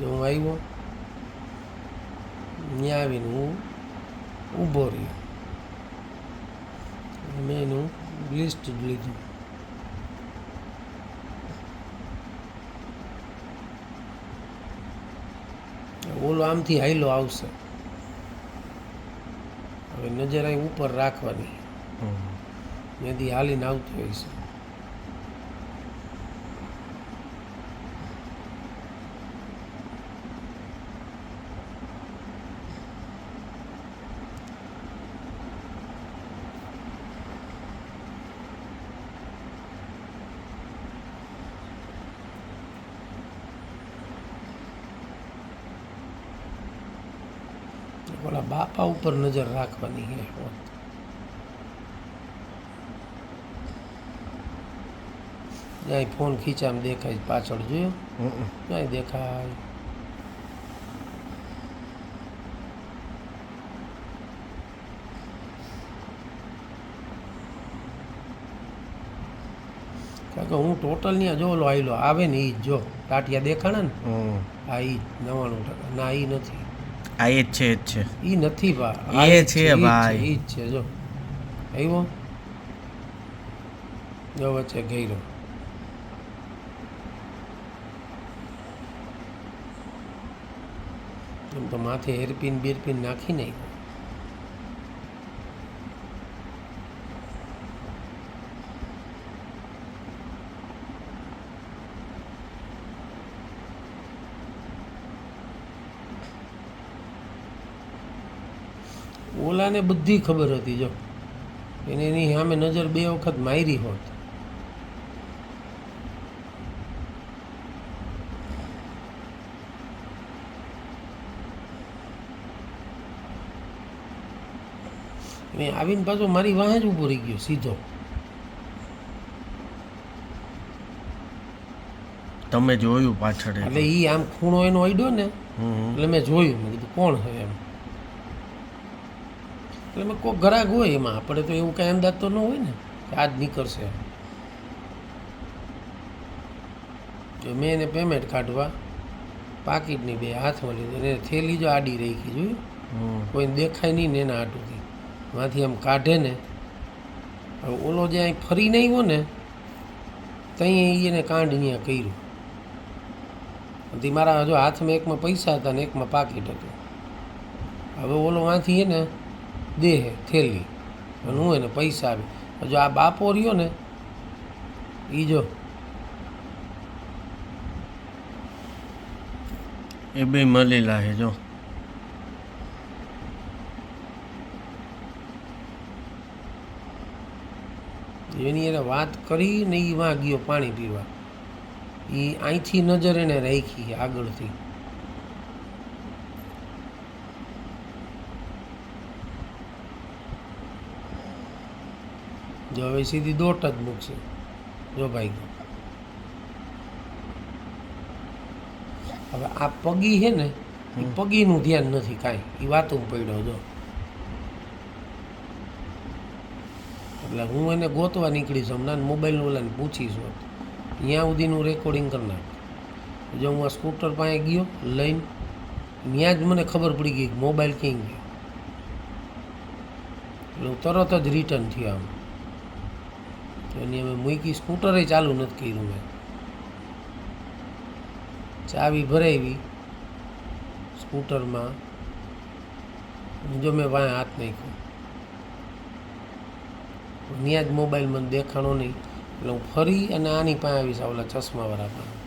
જો હું આવ્યો. ત્યાં આવીને હું ઊભો રહ્યો. મેં એનું લિસ્ટ લીધું. ઓલો આમથી હાઈલો આવશે. હવે નજર અહીં ઉપર રાખવાની. ત્યાંથી હાલીને આવતો હોય છે. ઓલા બાપા ઉપર નજર રાખવાની હે ક્યાંય ફોન ખીચામાં દેખાય પાછળ જોયો? ક્યાંય દેખાય. કારણ કે હું ટોટલ ત્યાં જો ઓલો આવેલો આવે ને એ જ જો. ટાટિયા દેખાણા ને? હા એ નવાણું ટકા. ના એ નથી. આ એ જ છે એ જ છે. ઈ નથી ભા એ છે ભાઈ. ઈ જ છે જો. આવ્યો? જો વચ્ચે ગઈરો. એમ તો માથે હેરપિન બેરપિન નાખી નાખ્યો. ઓલાને બધી ખબર હતી જો. એને એની સામે નજર બે વખત મારી હોત. આવીને પાછો મારી વાહે જ ઊભો રહી ગયો સીધો. તમે જોયું પાછળ એટલે એ આમ ખૂણો એનો અડ્યો ને. એટલે મેં જોયું. મેં કીધું કોણ છે એમ? એટલે મેં કોઈ ગ્રાહક હોય એમાં. આપણે તો એવું કાંઈ અંદાજ તો ન હોય ને કે આજ નીકળશે. જો મેં એને પેમેન્ટ કાઢવા પાકીટની બે હાથમાં લીધું એને થેલી જો આડી રાખી જોયું. કોઈને દેખાય નહીં ને એના આટુથી માંથી આમ કાઢે ને. હવે ઓલો જે અહીં ફરીને આવ્યો ને ત્યાં એને કાંડ અહીંયા કર્યું. મારા જો હાથમાં એકમાં પૈસા હતા ને એકમાં પાકીટ હતું. હવે ઓલો વાંથી એને દેહ થેલી. અને હું એને પૈસા આવી જો આ બાપો રહ્યો ને એ જો. એ બે મળી લાગે જો. એની એને વાત કરી ને એ વાગ્યો પાણી પીવા. એ અહીંથી નજર એને રાખી આગળથી. જો હવે સીધી દોટ જ મૂકશે. જો ભાઈ. હવે આ પગી છે ને એ પગીનું ધ્યાન નથી કાંઈ. એ વાતું પડ્યો જો. એટલે હું એને ગોતવા નીકળીશ હમણાં મોબાઈલ ઓલાને પૂછીશ ત્યાં સુધીનું રેકોર્ડિંગ કરી નાખ. જો હું આ સ્કૂટર પાસે ગયો લઈને ત્યાં જ મને ખબર પડી ગઈ કે મોબાઈલ ક્યાં ગયો. એટલે હું તરત જ રિટર્ન થયો આમ. એની અમે મૂકી, સ્કૂટરે ચાલુ નથી કર્યું મેં. ચાવી ભરાવી સ્કૂટરમાં. જો મેં વાંહે હાથ નાખ્યો. ત્યાં જ મોબાઈલ મને દેખાણો નહીં. એટલે હું ફરી અને આની પાસે આવીશ ઓલા ચશ્માવાળા પાસે.